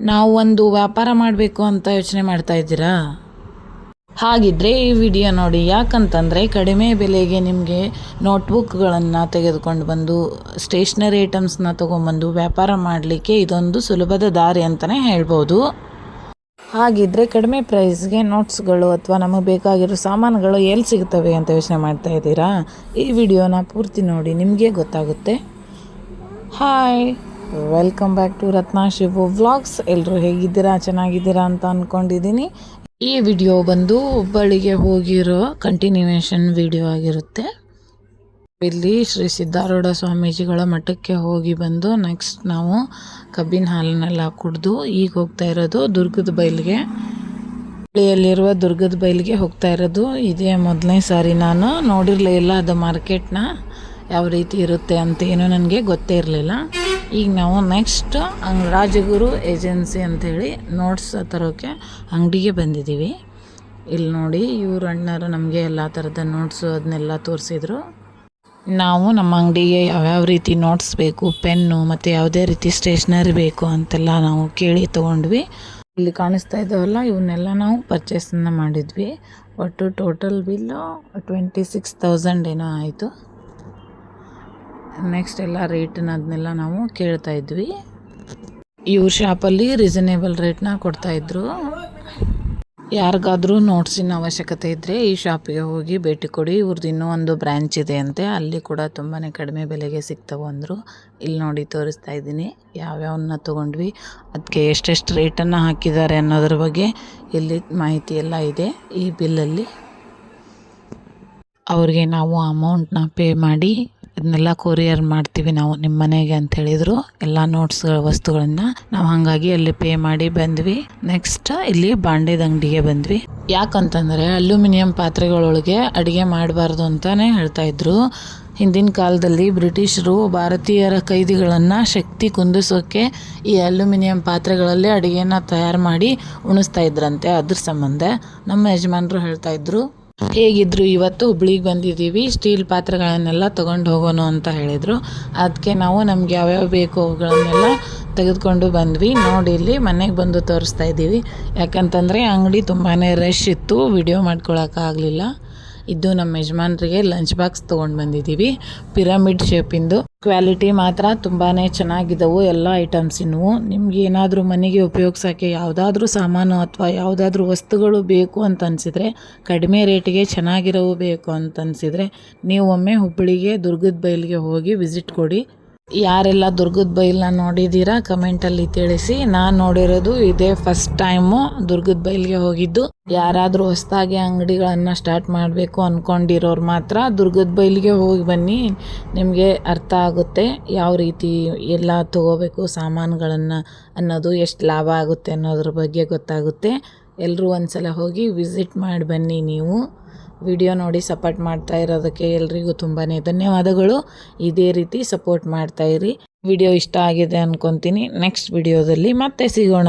ನಾವು ಒಂದು ವ್ಯಾಪಾರ ಮಾಡಬೇಕು ಅಂತ ಯೋಚನೆ ಮಾಡ್ತಾ ಇದ್ದೀರಾ? ಹಾಗಿದ್ರೆ ಈ ವಿಡಿಯೋ ನೋಡಿ, ಯಾಕಂತಂದರೆ ಕಡಿಮೆ ಬೆಲೆಗೆ ನಿಮಗೆ ನೋಟ್ಬುಕ್ಗಳನ್ನು ತೆಗೆದುಕೊಂಡು ಬಂದು, ಸ್ಟೇಷ್ನರಿ ಐಟಮ್ಸ್ನ ತೊಗೊಂಬಂದು ವ್ಯಾಪಾರ ಮಾಡಲಿಕ್ಕೆ ಇದೊಂದು ಸುಲಭದ ದಾರಿ ಅಂತಲೇ ಹೇಳ್ಬೋದು. ಹಾಗಿದ್ರೆ ಕಡಿಮೆ ಪ್ರೈಸ್ಗೆ ನೋಟ್ಸ್ಗಳು ಅಥವಾ ನಮಗೆ ಬೇಕಾಗಿರೋ ಸಾಮಾನುಗಳು ಎಲ್ಲಿ ಸಿಗ್ತವೆ ಅಂತ ಯೋಚನೆ ಮಾಡ್ತಾ ಇದ್ದೀರಾ? ಈ ವಿಡಿಯೋನ ಪೂರ್ತಿ ನೋಡಿ, ನಿಮಗೆ ಗೊತ್ತಾಗುತ್ತೆ. Hi! Welcome back to Ratna Shivu vlogs ಎಲ್ಲರೂ ಹೇಗಿದ್ದೀರಾ? ಚೆನ್ನಾಗಿದ್ದೀರಾ ಅಂತ ಅಂದ್ಕೊಂಡಿದ್ದೀನಿ ಈ ವಿಡಿಯೋ ಬಂದು ಹುಬ್ಬಳ್ಳಿಗೆ ಹೋಗಿರೋ ಕಂಟಿನ್ಯೂಯೇಷನ್ ವಿಡಿಯೋ ಆಗಿರುತ್ತೆ. ಇಲ್ಲಿ ಶ್ರೀ ಸಿದ್ಧಾರೂಢ ಸ್ವಾಮೀಜಿಗಳ ಮಠಕ್ಕೆ ಹೋಗಿ ಬಂದು ನೆಕ್ಸ್ಟ್ ನಾವು ಕಬ್ಬಿನ ಹಾಲನ್ನೆಲ್ಲ ಕುಡಿದು ಈಗ ಹೋಗ್ತಾ ಇರೋದು ದುರ್ಗದ ಬೈಲಿಗೆ ಹುಬ್ಬಳ್ಳಿಯಲ್ಲಿರುವ ದುರ್ಗದ ಬೈಲಿಗೆ ಹೋಗ್ತಾ ಇರೋದು. ಇದೇ ಮೊದಲನೇ ಸಾರಿ ನಾನು. ನೋಡಿರಲೇ ಇಲ್ಲ ಅದು ಮಾರ್ಕೆಟ್ನ ಯಾವ ರೀತಿ ಇರುತ್ತೆ ಅಂತ ಏನೂ ನನಗೆ ಗೊತ್ತೇ ಇರಲಿಲ್ಲ. ಈಗ ನಾವು ನೆಕ್ಸ್ಟ್ ರಾಜಗುರು ಏಜೆನ್ಸಿ ಅಂಥೇಳಿ ನೋಟ್ಸ್ ತರೋಕ್ಕೆ ಅಂಗಡಿಗೆ ಬಂದಿದ್ದೀವಿ ಇಲ್ಲಿ ನೋಡಿ ಇವ್ರ ಅಣ್ಣರು ನಮಗೆ ಎಲ್ಲ ಥರದ ನೋಟ್ಸು ಅದನ್ನೆಲ್ಲ ತೋರಿಸಿದ್ರು. ನಾವು ನಮ್ಮ ಅಂಗಡಿಗೆ ಯಾವ್ಯಾವ ರೀತಿ ನೋಟ್ಸ್ ಬೇಕು, ಪೆನ್ನು ಮತ್ತು ಯಾವುದೇ ರೀತಿ ಸ್ಟೇಷ್ನರಿ ಬೇಕು ಅಂತೆಲ್ಲ ನಾವು ಕೇಳಿ ತೊಗೊಂಡ್ವಿ. ಇಲ್ಲಿ ಕಾಣಿಸ್ತಾ ಇದ್ದಾವಲ್ಲ ಇವನ್ನೆಲ್ಲ ನಾವು ಪರ್ಚೇಸನ್ನು ಮಾಡಿದ್ವಿ. ಒಟ್ಟು total bill twenty six thousand ಏನೋ ಆಯಿತು. ನೆಕ್ಸ್ಟ್ ಎಲ್ಲ ರೇಟನ್ನ ಅದನ್ನೆಲ್ಲ ನಾವು ಕೇಳ್ತಾ ಇದ್ವಿ. ಇವ್ರ ಶಾಪಲ್ಲಿ ರೀಸನೇಬಲ್ ರೇಟ್ನ ಕೊಡ್ತಾಯಿದ್ರು ಯಾರಿಗಾದ್ರೂ ನೋಟ್ಸಿನ ಅವಶ್ಯಕತೆ ಇದ್ದರೆ ಈ ಶಾಪಿಗೆ ಹೋಗಿ ಭೇಟಿ ಕೊಡಿ. ಇವ್ರದ್ದು ಇನ್ನೂ ಒಂದು ಬ್ರ್ಯಾಂಚ್ ಇದೆ ಅಂತೆ. ಅಲ್ಲಿ ಕೂಡ ತುಂಬಾ ಕಡಿಮೆ ಬೆಲೆಗೆ ಸಿಗ್ತವೆ ಅಂದರು. ಇಲ್ಲಿ ನೋಡಿ ತೋರಿಸ್ತಾ ಇದ್ದೀನಿ. ಯಾವ್ಯಾವನ್ನ ತೊಗೊಂಡ್ವಿ ಅದಕ್ಕೆ ಎಷ್ಟೆಷ್ಟು ರೇಟನ್ನು ಹಾಕಿದ್ದಾರೆ ಅನ್ನೋದ್ರ ಬಗ್ಗೆ ಇಲ್ಲಿ ಮಾಹಿತಿ ಎಲ್ಲ ಇದೆ ಈ ಬಿಲ್ಲಲ್ಲಿ ಅವ್ರಿಗೆ ನಾವು ಅಮೌಂಟ್ನ ಪೇ ಮಾಡಿ ಇದನ್ನೆಲ್ಲ ಕೊರಿಯರ್ ಮಾಡ್ತೀವಿ ನಾವು ನಿಮ್ಮ ಮನೆಗೆ ಅಂತ ಹೇಳಿದ್ರು. ಎಲ್ಲ ನೋಟ್ಸ್ ವಸ್ತುಗಳನ್ನು ನಾವು ಹಾಗಾಗಿ ಅಲ್ಲಿ ಪೇ ಮಾಡಿ ಬಂದ್ವಿ. ನೆಕ್ಸ್ಟ್ ಇಲ್ಲಿ ಬಾಂಡೆದ ಅಂಗಡಿಗೆ ಬಂದ್ವಿ. ಯಾಕಂತಂದರೆ ಅಲ್ಯೂಮಿನಿಯಂ ಪಾತ್ರೆಗಳೊಳಗೆ ಅಡುಗೆ ಮಾಡಬಾರ್ದು ಹೇಳ್ತಾ ಇದ್ರು. ಹಿಂದಿನ ಕಾಲದಲ್ಲಿ ಬ್ರಿಟಿಷರು ಭಾರತೀಯರ ಕೈದಿಗಳನ್ನು ಶಕ್ತಿ ಕುಂದಿಸೋಕ್ಕೆ ಈ ಅಲ್ಯೂಮಿನಿಯಂ ಪಾತ್ರೆಗಳಲ್ಲಿ ಅಡುಗೆನ ತಯಾರು ಮಾಡಿ ಉಣಿಸ್ತಾ ಇದ್ರಂತೆ. ಅದ್ರ ಸಂಬಂಧ ನಮ್ಮ ಯಜಮಾನರು ಹೇಳ್ತಾ ಇದ್ರು. ಹೇಗಿದ್ರು ಇವತ್ತು ಹುಬ್ಳಿಗೆ ಬಂದಿದ್ದೀವಿ. ಸ್ಟೀಲ್ ಪಾತ್ರೆಗಳನ್ನೆಲ್ಲ ತಗೊಂಡು ಹೋಗೋಣ ಅಂತ ಹೇಳಿದರು. ಅದಕ್ಕೆ ನಾವು ನಮ್ಗೆ ಯಾವ್ಯಾವ ಬೇಕು ಅವುಗಳನ್ನೆಲ್ಲ ತೆಗೆದುಕೊಂಡು ಬಂದ್ವಿ. ನೋಡಿ ಇಲ್ಲಿ ಮನೆಗೆ ಬಂದು ತೋರಿಸ್ತಾ ಇದ್ದೀವಿ. ಯಾಕಂತಂದರೆ ಅಂಗಡಿ ತುಂಬಾ ರಶ್ ಇತ್ತು. ವಿಡಿಯೋ ಮಾಡ್ಕೊಳಕ್ಕಾಗಲಿಲ್ಲ. ಇದು ನಮ್ಮ ಯಜಮಾನ್ರಿಗೆ ಲಂಚ್ ಬಾಕ್ಸ್ ತೊಗೊಂಡು ಬಂದಿದ್ದೀವಿ. ಪಿರಮಿಡ್ ಶೇಪಿಂದು ಕ್ವಾಲಿಟಿ ಮಾತ್ರ ತುಂಬಾ ಚೆನ್ನಾಗಿದ್ದವು ಎಲ್ಲ ಐಟಮ್ಸಿನವು ನಿಮ್ಗೆ ಏನಾದರೂ ಮನೆಗೆ ಉಪಯೋಗಿಸೋಕ್ಕೆ ಯಾವುದಾದ್ರೂ ಸಾಮಾನು ಅಥವಾ ಯಾವುದಾದ್ರೂ ವಸ್ತುಗಳು ಬೇಕು ಅಂತ ಅನಿಸಿದರೆ, ಕಡಿಮೆ ರೇಟಿಗೆ ಚೆನ್ನಾಗಿರೋವು ಬೇಕು ಅಂತ ಅನಿಸಿದರೆ, ನೀವು ಒಮ್ಮೆ ಹುಬ್ಬಳ್ಳಿಗೆ ದುರ್ಗದ ಬೈಲಿಗೆ ಹೋಗಿ ವಿಸಿಟ್ ಕೊಡಿ. ಯಾರೆಲ್ಲ ದುರ್ಗದ ಬೈಲನ್ನ ನೋಡಿದ್ದೀರಾ ಕಮೆಂಟಲ್ಲಿ ತಿಳಿಸಿ. ನಾನು ನೋಡಿರೋದು ಇದೇ ಫಸ್ಟ್ ಟೈಮು ದುರ್ಗದ ಬೈಲ್ಗೆ ಹೋಗಿದ್ದು. ಯಾರಾದರೂ ಹೊಸದಾಗಿ ಅಂಗಡಿಗಳನ್ನು ಸ್ಟಾರ್ಟ್ ಮಾಡಬೇಕು ಅಂದ್ಕೊಂಡಿರೋರು ಮಾತ್ರ ದುರ್ಗದ ಬೈಲ್ಗೆ ಹೋಗಿ ಬನ್ನಿ. ನಿಮಗೆ ಅರ್ಥ ಆಗುತ್ತೆ ಯಾವ ರೀತಿ ಎಲ್ಲ ತಗೋಬೇಕು ಸಾಮಾನುಗಳನ್ನು ಅನ್ನೋದು, ಎಷ್ಟು ಲಾಭ ಆಗುತ್ತೆ ಅನ್ನೋದ್ರ ಬಗ್ಗೆ ಗೊತ್ತಾಗುತ್ತೆ. ಎಲ್ಲರೂ ಒಂದು ಸಲ ಹೋಗಿ ವಿಸಿಟ್ ಮಾಡಿ ಬನ್ನಿ ನೀವು. ವಿಡಿಯೋ ನೋಡಿ ಸಪೋರ್ಟ್ ಮಾಡ್ತಾ ಇರೋದಕ್ಕೆ ಎಲ್ರಿಗೂ ತುಂಬಾ ಧನ್ಯವಾದಗಳು. ಇದೇ ರೀತಿ ಸಪೋರ್ಟ್ ಮಾಡ್ತಾಯಿರಿ ವಿಡಿಯೋ ಇಷ್ಟ ಆಗಿದೆ ಅಂದ್ಕೊತೀನಿ ನೆಕ್ಸ್ಟ್ ವಿಡಿಯೋದಲ್ಲಿ ಮತ್ತೆ ಸಿಗೋಣ.